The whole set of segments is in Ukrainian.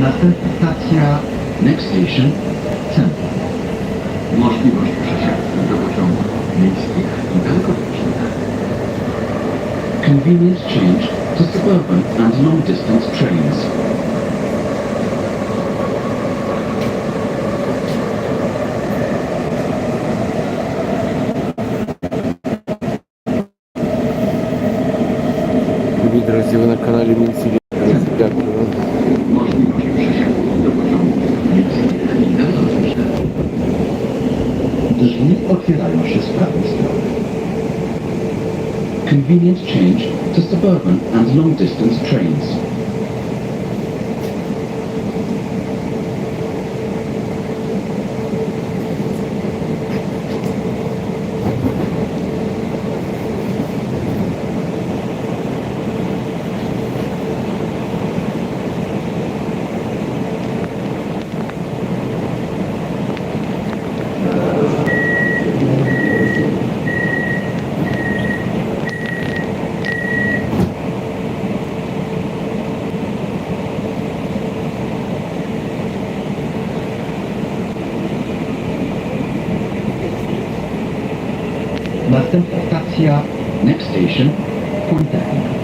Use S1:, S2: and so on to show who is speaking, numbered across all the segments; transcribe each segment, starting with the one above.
S1: Następna stacja
S2: Next station, Temple.
S3: Możliwość przesiadki do pociągów miejskich i dalekobieżnych.
S2: Convenience change to suburban and long-distance trains. Convenience change to suburban and long-distance trains.
S1: Taxia.
S2: Next station,
S1: Polytechnic.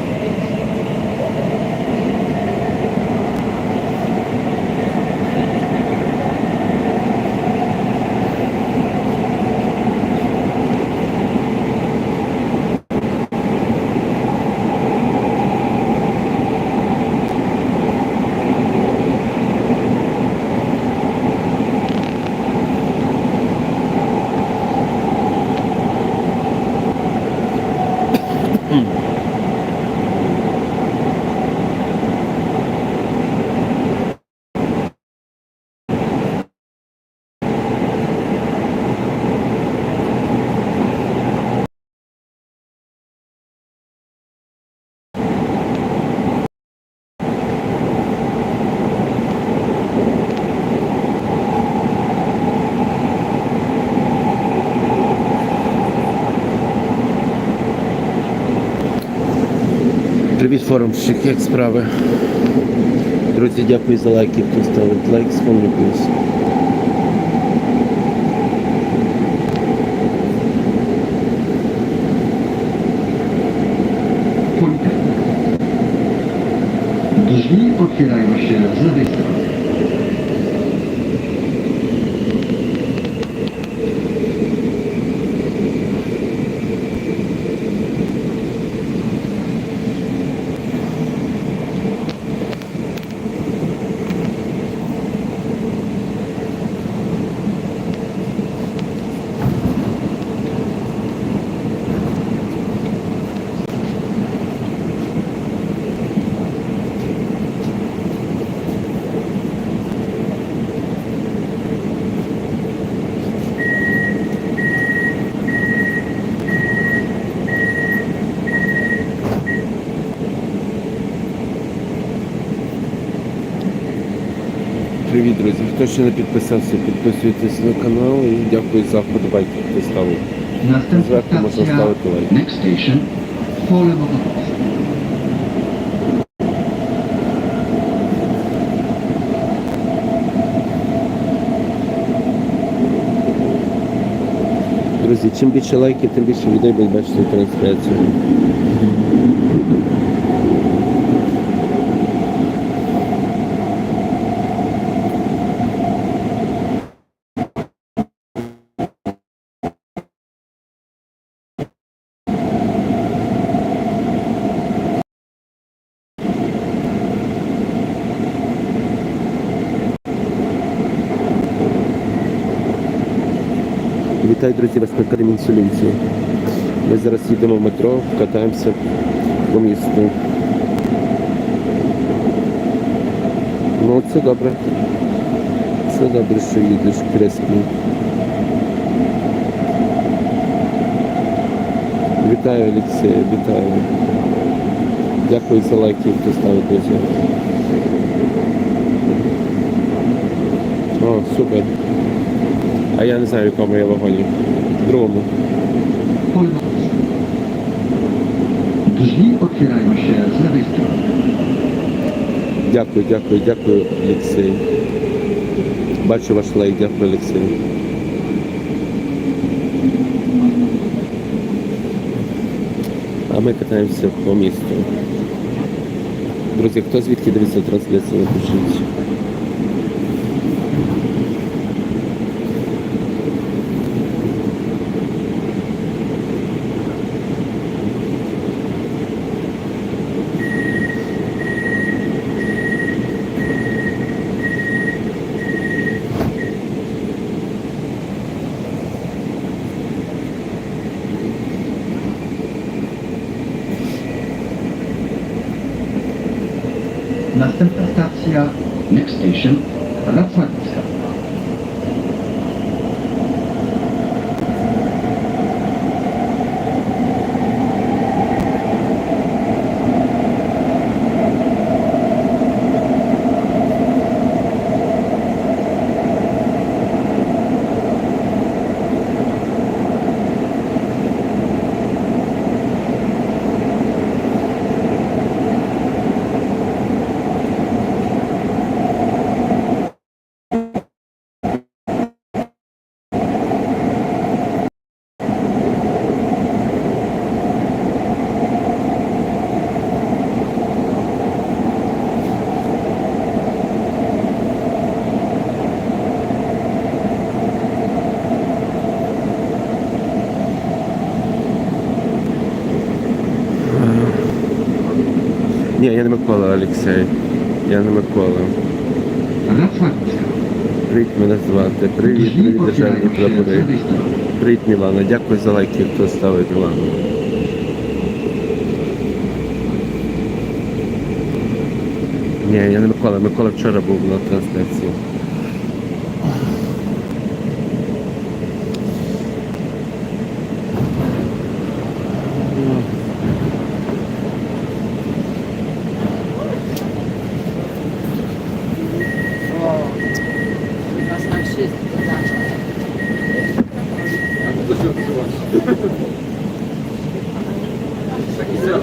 S4: Привіт, форумщик, як справи? Друзі, дякую за лайки, хто ставить лайк.
S1: Politechnika. Drzwi otwierają się z lewej strony.
S4: Привіт, друзі. Хто ще не підписався, підписуйтесь на канал і дякую за вподобайки, хто ставив. Зверху можна ставити лайк. Друзі, чим більше лайків, тим більше людей будуть бачити трансляцію. Вітаю, друзі, вас на Кремінь-Сулінці. Ми зараз їдемо в метро, катаємося по місту. Ну, це добре. Це добре, що їдеш Креспі. Вітаю, Олексій, вітаю. Дякую за лайки, хто ставить друзі. О, супер. А я не знаю, в якому я вагоні. В другому.
S1: Drzwi otwierają się z lewej strony.
S4: Дякую, дякую, дякую, Олексій. Бачу ваш лайк, дякую, Олексій. А ми катаємося по місту. Друзі, хто звідки дивиться трансляцію, напишіть.
S2: Następna stacja
S5: Next station,
S2: Racławicka.
S4: Ні, я не Микола, Олексій. Я не Микола. Привіт, мене звати. Привіт, привіт, державні прапори. Привіт, Мілана. Дякую за лайки, хто ставить Мілану. Ні, я не Микола. Микола вчора був на трансляції.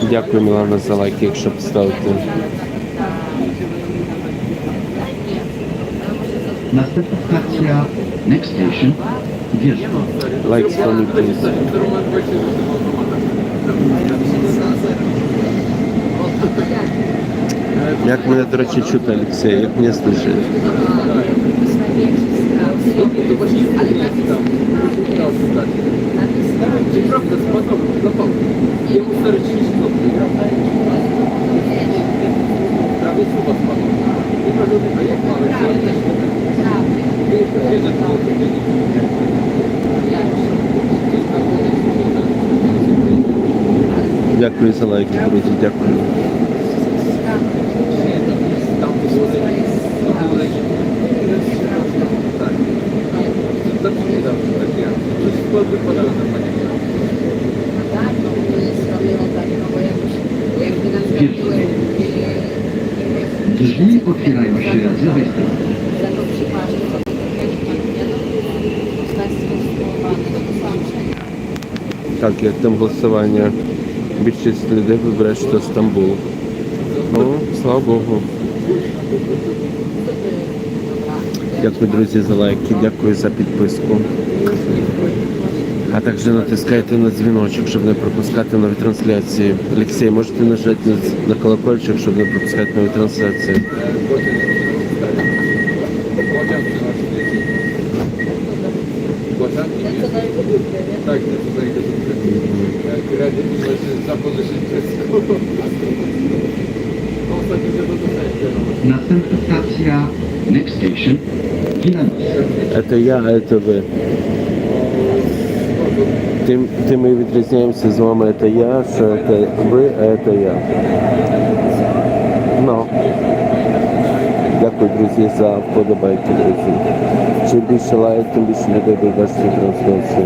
S4: Дякую, Мілана, за лайки, якщо поставити.
S5: Next station,
S4: Лайк please. Як мене, до речі, чути, Олексій? Як мене слышать? Дякую за лайки, друзі, дякую.
S2: Drzwi otwierają się z lewej strony.
S4: Так, як там голосування? Більшість людей вибере, що Стамбул. Ну, слава Богу. Дякую, друзі, за лайки, дякую за підписку. А також натискайте на дзвіночок, щоб не пропускати нові трансляції. Олексій, можете нажати на, на колокольчик, щоб не пропускати нові трансляції.
S6: Dostać.
S2: Następna stacja
S5: Next station,
S2: Wilanowska.
S4: Это я, а это ви. Тим, тим ми відрізняємося з вами, це я, це ви, а це я. Ну. Дякую, друзі, за вподобайки, друзі. Чим більше лайк, тим більше людей ви бачите трансляцію.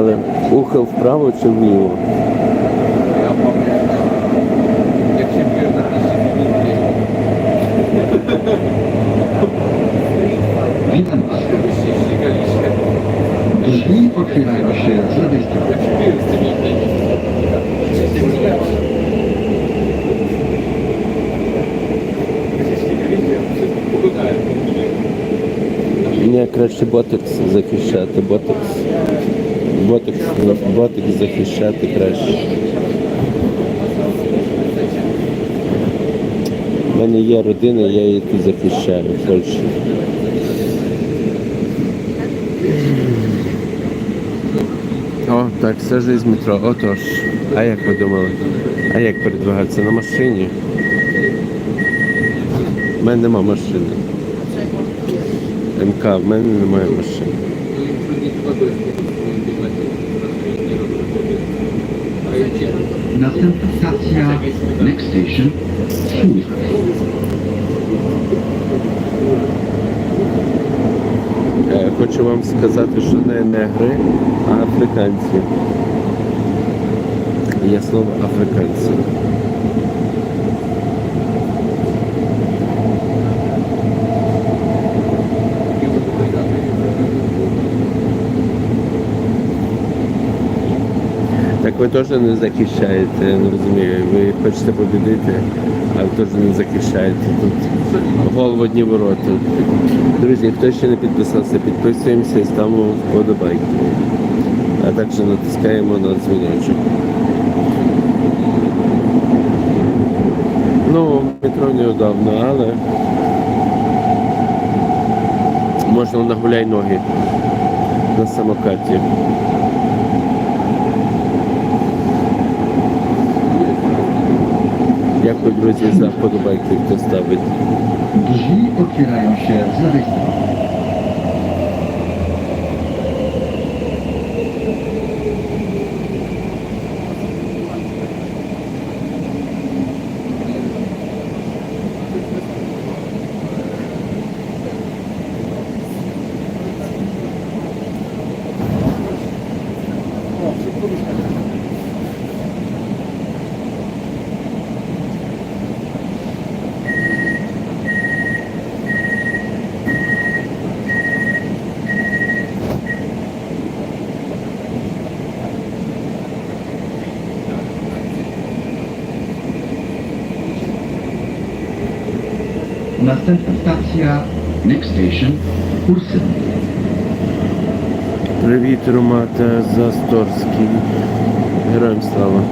S4: але ухил вправо чи вліво.
S2: Я пам'ятаю, як чемпіонат Жми
S4: покрывай. Мені краще ботекс захищати, ботекс. Ботекс, ботекс захищати краще. У мене є родина, я її тут захищаю в Польщі. О, так, все ж із метро. Отож. А як ви думали? А як передвигатися на машині? У мене нема машини. МК, в мене немає машини.
S2: Następna stacja
S5: Next station.
S4: Е, Хочу вам сказати, що не негри, а африканці. Є слово африканці. Ви теж не захищаєте, не розумію. Ви хочете побідити, а ви теж не захищаєте. Тут гол в одні ворота. Друзі, хто ще не підписався, підписуємося і ставимо вподобайки. А також натискаємо на дзвіночок. Ну, метро неудобно, але можна на гуляй ноги на самокаті. Дякую, друзі, за вподобайки, хто ставить.
S2: drzwi otwierają się z lewej strony. Stacja
S5: Next station,
S2: Ursyn.
S4: Привіт, Ромата Засторський. Героям слава.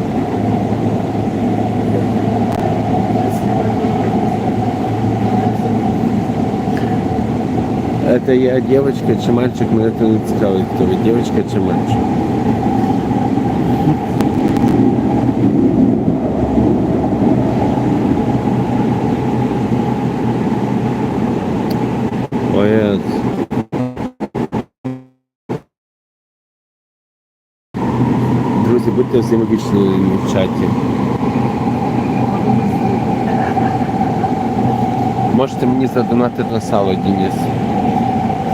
S4: Это я девочка чи мальчик, мене це не цікавить, хто ви, девочка чи мальчик. Друзі, в чаті. Можете мені задонатити на сало, Денис.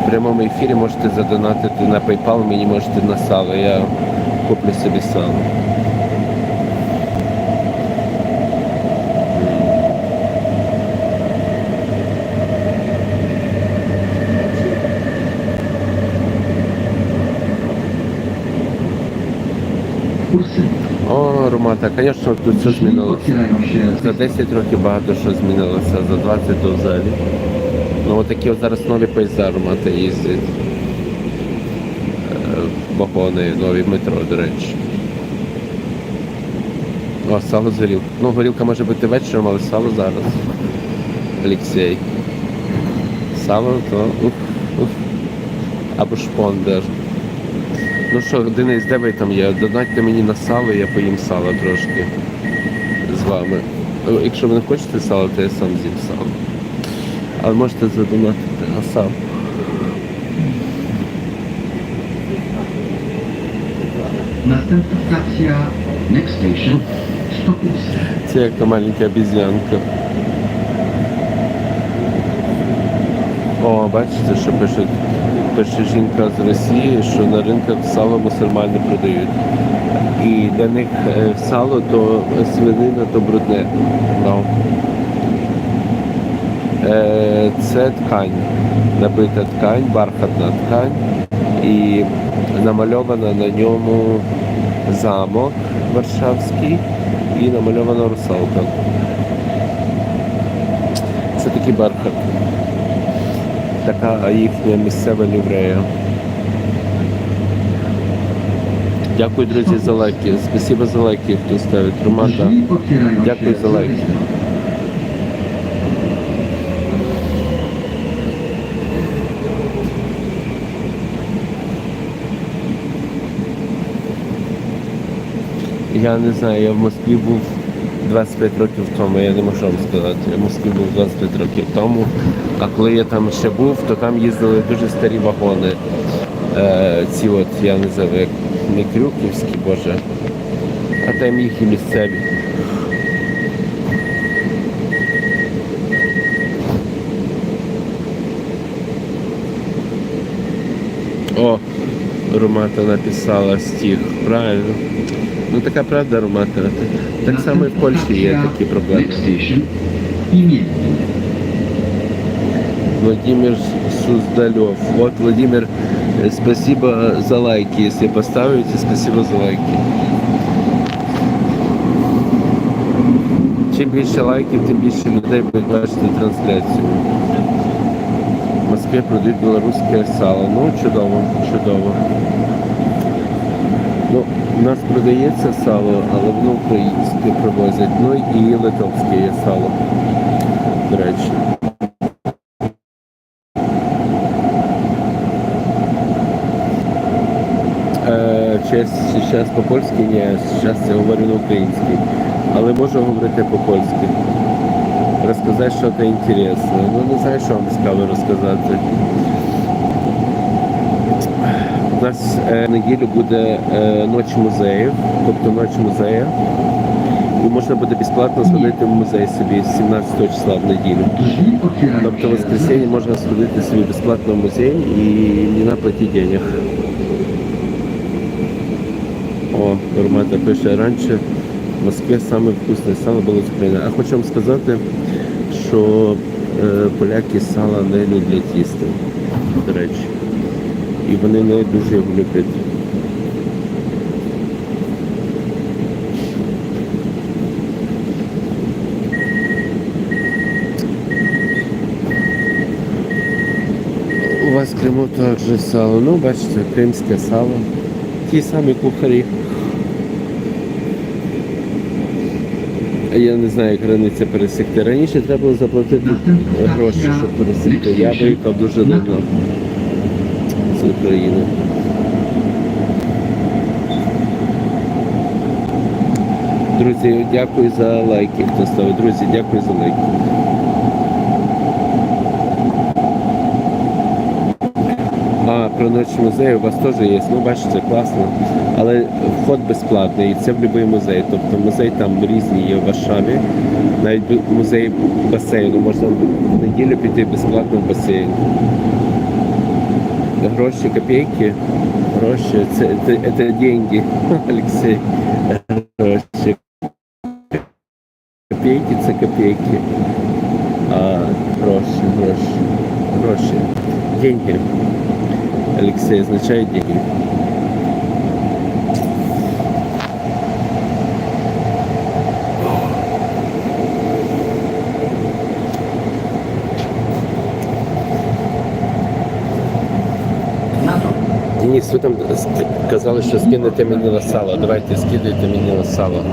S4: В прямому ефірі можете задонатити на PayPal, мені можете на сало. Я куплю собі сало.
S2: Ursyn.
S4: О, Ромата, звісно, тут все змінилося. За 10 років багато що змінилося, за 20 то взагалі. Ну отакі от зараз нові поїзда Ромата їздять. Е, Вагони, нові метро, до речі. О, сало з горілкою. Ну, горілка може бути вечором, але сало зараз. Олексій. Сало то ух, ух. Або шпондер. Ну що, Денис, де ви там є? Донатьте мені на сало, я поїм сало трошки з вами. Якщо ви не хочете сало, то я сам з'їм сало. Але можете задонатити на сам.
S2: Następna stacja
S5: next station,
S2: Stopusy.
S4: Це як та маленька обіз'янка. О, бачите, що пише, пише жінка з Росії, що на ринках сало мусульмани продають. І для них е, сало то свинина, то брудне. Ну. Е, Це ткань, набита ткань, бархатна ткань. і намальована на ньому замок Варшавський і намальована русалка. Це такий бархат. Така їхня місцева ліврея. Дякую, друзі, за лайки. Спасибо за лайки, хто ставить. Роман, так. Дякую за лайк.
S2: zawieszone.
S4: Я не знаю, я в Москві був 25 років тому, я не можу вам сказати. Я в Москві був 25 років тому. А коли я там ще був, то там їздили дуже старі вагони. Е, ці от, я не знаю, як не крюківські, боже. А там їхні місцеві. Ромата написала стих, правильно. Ну така правда, Ромата. Так само і в Польщі є такі проблеми.
S5: Next station,
S2: Imiennik.
S4: Владимир Суздалев. Вот, Владимир, э, спасибо за лайки. Если поставите, спасибо за лайки. Чим більше лайків, тим більше людей будуть бачити трансляцію. В продають білоруське сало. Ну, чудово, чудово. Ну, у нас продається сало, але воно українське привозять. Ну і литовське є сало. До речі. Е, Сейчас, сейчас по-польськи ні, зараз я говорю на українській. Але можу говорити по-польськи. Розказати щось інтересне. Ну не знаю, що вам цікаво розказати. У нас е, в неділю буде е, ніч музеїв, тобто ніч музею. І можна буде безплатно сходити в музей собі з 17 числа в неділю. Тобто в воскресенье можна сходити собі безплатно в музей і не наплатити денег. О, Ромата пише, раніше в Москві саме вкусне сало було з України. А хочу вам сказати, що е, поляки сала не люблять їсти, до речі. І вони не дуже його люблять. У вас Криму також сало. Ну, бачите, кримське сало. Ті самі кухарі. Я не знаю, як границя пересікти. Раніше треба було заплатити гроші, щоб пересікти. Я виїхав дуже давно з України. Друзі, дякую за лайки, хто ставить. Друзі, дякую за лайки. Ніч музею у вас теж є. Ну, бачите, класно. Але вход безплатний, і це в будь-який музей. Тобто музей там різні є в Варшаві. Навіть музей басейну. Можна в неділю піти безплатно в басейн. Гроші, копійки. Гроші, це, це, це деньги, Олексій. Гроші. Копійки це копійки. А гроші, гроші, гроші. Деньги. Означает деньги.
S6: Na
S4: Денис, ви там казали, що скинете мені на сало. Давайте скидайте мені на сало.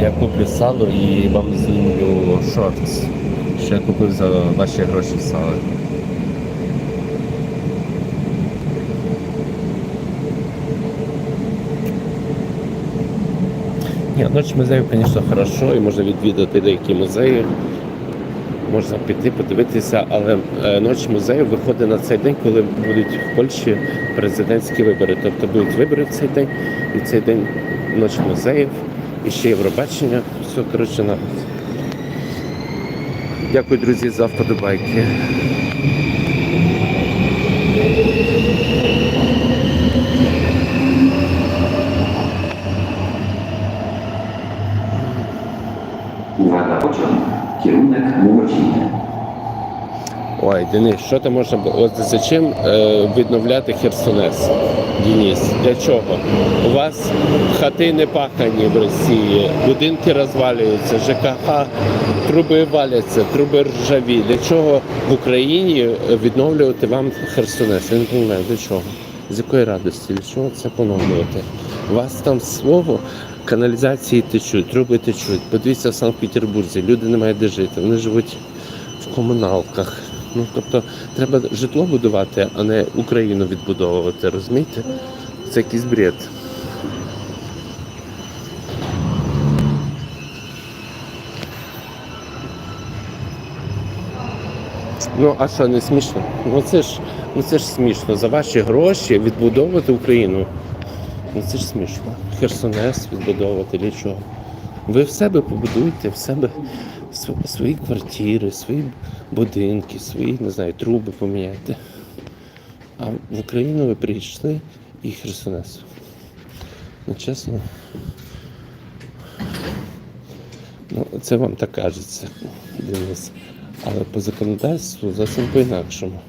S4: Я куплю сало і вам знімлю шортс. Що я купив за ваші гроші сало. Ні, ніч музею, звісно, хорошо, і можна відвідати деякі музеї. Можна піти, подивитися, але е, ніч музею виходить на цей день, коли будуть в Польщі президентські вибори. Тобто будуть вибори в цей день, і цей день ніч музеїв, і ще Євробачення. Все, коротше, на. Дякую, друзі, за вподобайки. Денис, що там можна було? Зачем е, відновляти Херсонес? Денис, для чого? У вас хати не пахані в Росії, будинки розвалюються, ЖКХ, труби валяться, труби ржаві. Для чого в Україні відновлювати вам Херсонес? Я не розумію, для чого? З якої радості? Для чого це поновлювати? У вас там слово каналізації течуть, труби течуть. Подивіться в Санкт-Петербурзі, люди не мають де жити, вони живуть в комуналках. Ну тобто треба житло будувати, а не Україну відбудовувати, розумієте? Це якийсь бред. Ну, а що, не смішно? Ну це ж, ну це ж смішно. За ваші гроші відбудовувати Україну. Ну це ж смішно. Херсонес відбудовувати для чого? Ви в себе побудуйте, в себе свої квартири, свої будинки, свої, не знаю, труби поміняйте. А в Україну ви прийшли і Херсонес. Ну, чесно. Ну, це вам так кажеться, Денис. Але по законодавству зовсім по-інакшому.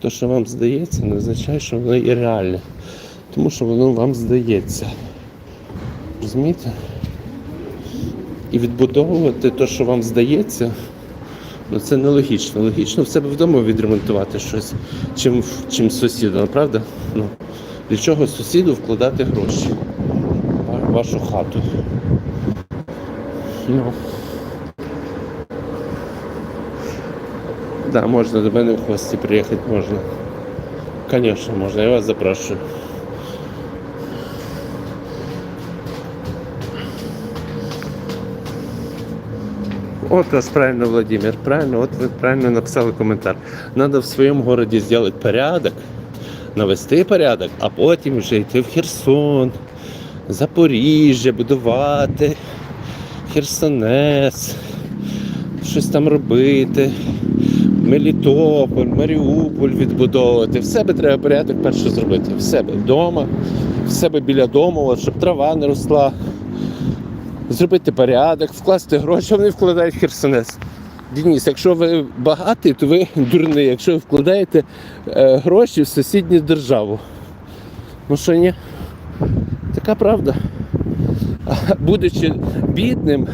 S4: То, що вам здається, не означає, що воно є реальне. Тому що воно вам здається. Розумієте? І відбудовувати те, що вам здається, ну це нелогічно. Логічно в себе вдома відремонтувати щось, чим, чим сусіду, ну, правда? Ну, для чого сусіду вкладати гроші в вашу хату? Ну. Да, можна до мене в гості приїхати, можна. Звісно, можна, я вас запрошую. Вот вас правильно, Владимир, правильно, вот вы правильно написали коментар. Надо в своєму городі зробити порядок, навести порядок, а потім вже йти в Херсон, Запоріжжя, будувати, Херсонес, щось там робити. Мелітополь, Маріуполь відбудовувати. В себе треба порядок перше зробити. В себе вдома, в себе біля дому, щоб трава не росла. Зробити порядок, вкласти гроші, вони вкладають Херсонес. Дініс, якщо ви багатий, то ви дурний, якщо ви вкладаєте е, гроші в сусідню державу. Ну що ні? Така правда. Будучи бідним,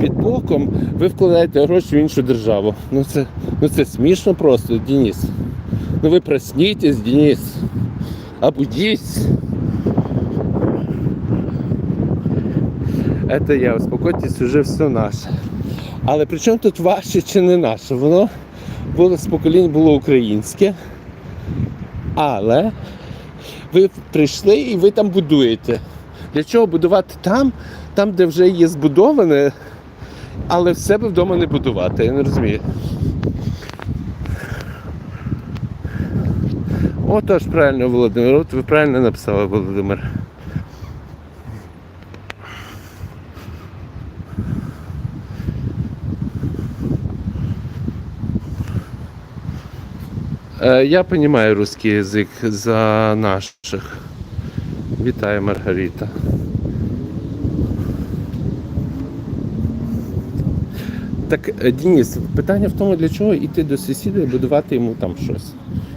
S4: під боком, ви вкладаєте гроші в іншу державу. Ну це, ну це смішно просто, Денис. Ну ви проснітесь, Денис. Обудіть. Это я, успокойтесь, уже все наше. Але при чому тут ваше чи не наше? Воно було з поколінь було українське. Але ви прийшли і ви там будуєте. Для чого будувати там, там, де вже є збудоване, але в себе вдома не будувати, я не розумію. Отож, правильно, Володимир, от ви правильно написали, Володимир. Я розумію русский язык за наших. Вітаю, Маргарита. Так, е, Денис, питання в тому, для чого йти до сусіда і будувати йому там щось.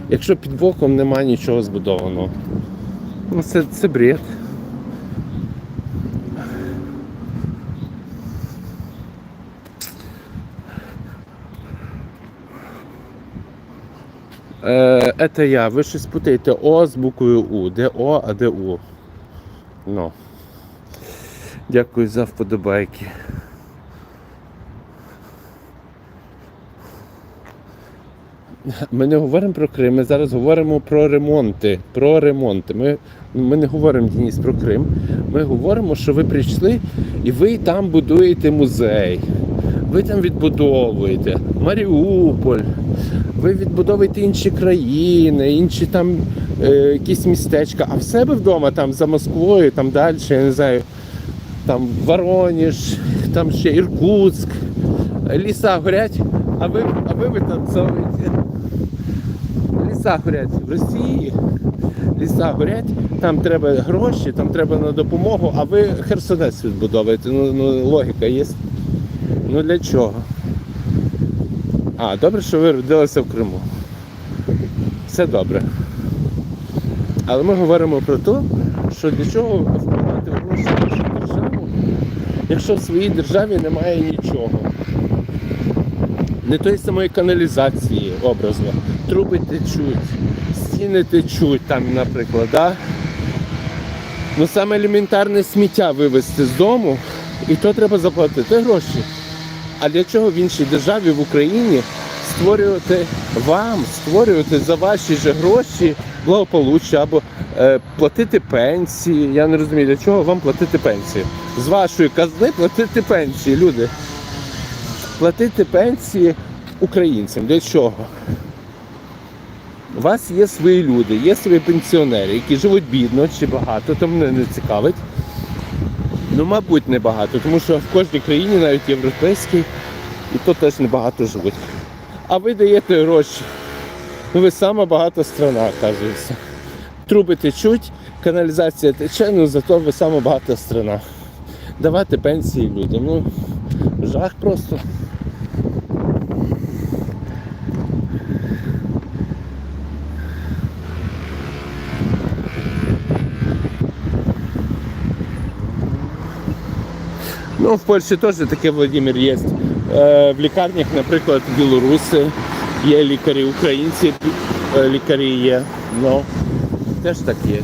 S4: Якщо під боком немає нічого збудованого. Ну це, це бред. Е, это я. Ви щось путаєте О з буквою У. Де О, а де У. Ну. Дякую за вподобайки. Ми не говоримо про Крим, ми зараз говоримо про ремонти. Про ремонти. Ми, ми не говоримо Денис, про Крим. Ми говоримо, що ви прийшли і ви там будуєте музей. Ви там відбудовуєте Маріуполь, ви відбудовуєте інші країни, інші там е, якісь містечка, а в себе вдома, там за Москвою, там далі, я не знаю, там Воронеж, там ще Іркутськ, ліса горять, а ви, а ви витанцовуєте. Ліса горять в Росії, ліса горять, там треба гроші, там треба на допомогу, а ви Херсонес відбудовуєте. Ну, ну логіка є. Ну для чого? А, добре, що ви родилися в Криму. Все добре. Але ми говоримо про те, що для чого вкладати гроші в нашу державу, якщо в своїй державі немає нічого. Не тої самої каналізації образно. Труби течуть, стіни течуть там, наприклад. Да? Ну саме елементарне сміття вивезти з дому, і то треба заплатити гроші. А для чого в іншій державі в Україні створювати вам, створювати за ваші же гроші благополуччя або е, платити пенсії? Я не розумію, для чого вам платити пенсії? З вашої казни платити пенсії, люди. Платити пенсії українцям. Для чого? У вас є свої люди, є свої пенсіонери, які живуть бідно чи багато, то мене не цікавить. Ну, мабуть, небагато, тому що в кожній країні, навіть європейській, і то теж небагато живуть. А ви даєте гроші. Ну, ви сама багата страна, кажеться. Труби течуть, каналізація тече, ну зато ви сама багата страна. Давати пенсії людям. Ну, жах просто. Ну, в Польщі теж таке Володимир є. Е, в лікарнях, наприклад, білоруси, є лікарі, українці, е, лікарі є. Ну, теж так є.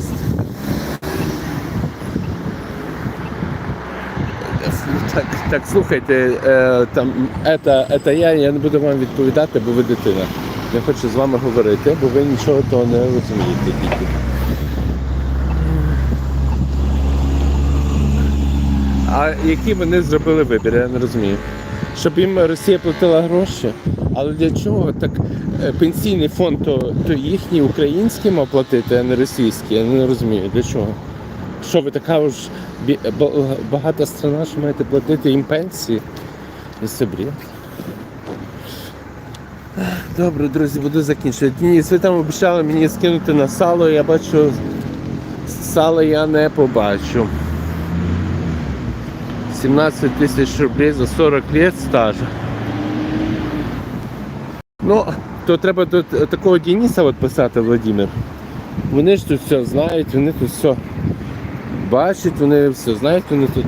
S4: Так, так слухайте, е, там, это, это я, я не буду вам відповідати, бо ви дитина. Я хочу з вами говорити, бо ви нічого того не розумієте. А який вони зробили вибір, я не розумію. Щоб їм Росія платила гроші. Але для чого? Так е, пенсійний фонд то, то їхній український мав платити, а не російський. Я не розумію, для чого. Що ви така ж багата страна, що маєте платити їм пенсії? І це бред. Добре, друзі, буду закінчувати. Ні, ви там обіцяли мені скинути на сало, я бачу, сало я не побачу. 17 тысяч рублей за 40 лет стажа. Ну, то треба до такого Дениса от писати, Владимир. Вони ж тут все знають, вони тут все бачать, вони все знають, вони тут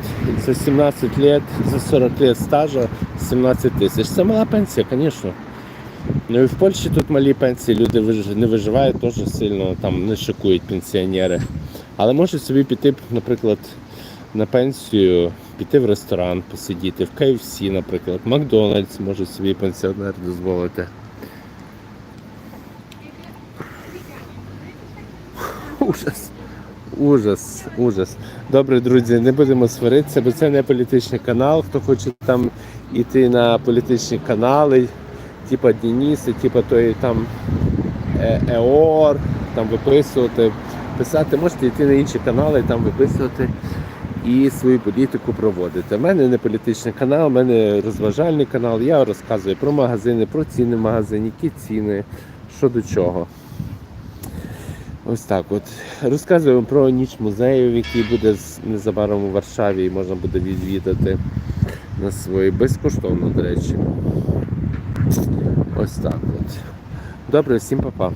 S4: за 17 лет, за 40 лет стажа 17 тисяч. Це мала пенсія, звісно. Ну і в Польщі тут малі пенсії, люди не виживають теж сильно, там не шикують пенсіонери. Але можуть собі піти, наприклад, на пенсію, піти в ресторан, посидіти, в KFC, наприклад, Макдональдс може собі пенсіонер дозволити. Ужас. Ужас, ужас. Добре, друзі, не будемо сваритися, бо це не політичний канал. Хто хоче там іти на політичні канали, типа Дениси, типа той там е- ЕОР, там виписувати, писати, можете йти на інші канали, там виписувати і свою політику проводити. У мене не політичний канал, у мене розважальний канал. Я розказую про магазини, про ціни в магазині, які ціни, що до чого. Ось так от. Розказуємо про ніч музеїв, який буде незабаром у Варшаві і можна буде відвідати на свої безкоштовно, до речі. Ось так от. Добре, всім па-па.